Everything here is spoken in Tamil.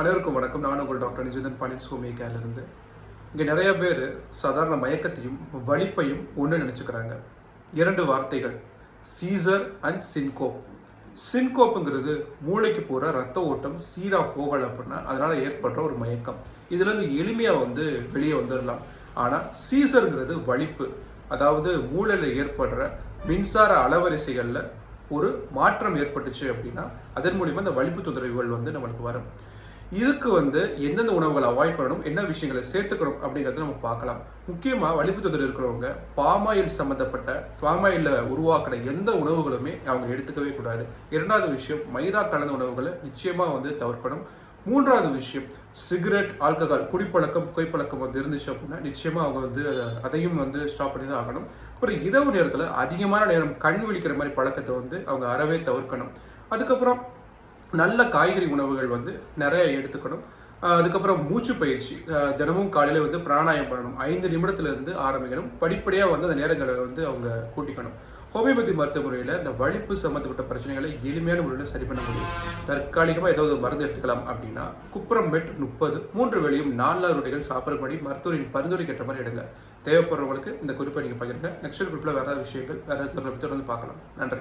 அனைவருக்கும் வணக்கம். நான் உங்கள் டாக்டர் நிஜந்தன் பழனிசுவாமி கேலிருந்து இங்கே நிறைய பேர் சாதாரண மயக்கத்தையும் வலிப்பையும் ஒன்று நினச்சிக்கிறாங்க. இரண்டு வார்த்தைகள். சீசர் அண்ட் சின்கோப் சின்கோப்புங்கிறது மூளைக்கு போகிற ரத்த ஓட்டம் சீராக போகலை அப்படின்னா அதனால் ஏற்படுற ஒரு மயக்கம். இதுலேருந்து எளிமையாக வந்து வெளியே வந்துடலாம் ஆனால் சீசருங்கிறது வலிப்பு. அதாவது மூளையில் ஏற்படுற மின்சார அலவரிசைகளில் ஒரு மாற்றம் ஏற்பட்டுச்சு அப்படின்னா அதன் மூலிமா இந்த வலிப்பு தொந்தரவுகள் வந்து நம்மளுக்கு வரும். இதுக்கு வந்து எந்தெந்த உணவுகளை அவாய்ட் பண்ணணும் என்ன விஷயங்களை சேர்த்துக்கணும் அப்படிங்கிறத நம்ம பார்க்கலாம். முக்கியமாக வலிப்பு இருக்கிறவங்க பாமாயில் சம்மந்தப்பட்ட பாமாயிலில் உருவாக்கின எந்த உணவுகளுமே அவங்க எடுத்துக்கவே கூடாது. இரண்டாவது விஷயம் மைதா கலந்த உணவுகளை நிச்சயமாக வந்து தவிர்க்கணும். மூன்றாவது விஷயம் சிகரெட் ஆல்கஹால் குடிப்பழக்கம் புகைப்பழக்கம் வந்து இருந்துச்சு அப்படின்னா நிச்சயமாக அவங்க வந்து அதையும் வந்து ஸ்டாப் பண்ணி தான் ஆகணும். அப்புறம் இரவு நேரத்தில் அதிகமான நேரம் கண் விழிக்கிற மாதிரி பழக்கத்தை வந்து அவங்க அறவே தவிர்க்கணும். அதுக்கப்புறம் நல்ல காய்கறி உணவுகள் வந்து நிறைய எடுத்துக்கணும். அதுக்கப்புறம் மூச்சு பயிற்சி. தினமும் காலையில் வந்து பிராணாயம் பண்ணணும். ஐந்து நிமிடத்துலேருந்து ஆரம்பிக்கணும். படிப்படியாக வந்து அந்த நேரங்களை வந்து அவங்க கூட்டிக்கணும். ஹோமியோபதி மருத்துவ முறையில் இந்த வலிப்பு சம்மந்தப்பட்ட பிரச்சனைகளை எளிமையான முறையில் சரி பண்ண முடியும். தற்காலிகமாக ஏதாவது மருந்து எடுத்துக்கலாம் அப்படின்னா குப்புறம் பெட் முப்பது மூன்று வேளையும் நாலு ரொட்டிகள் சாப்பிடும்படி மருத்துவரின் பரிந்துரை கேட்ட மாதிரி எடுங்க. தேவைப்படுறவங்களுக்கு இந்த குறிப்பை நீங்கள் பகிருங்க. நெக்ஸ்ட் குறிப்பில் வேறு ஏதாவது விஷயங்கள் வேறு தொடர்ந்து பார்க்கலாம். நன்றி.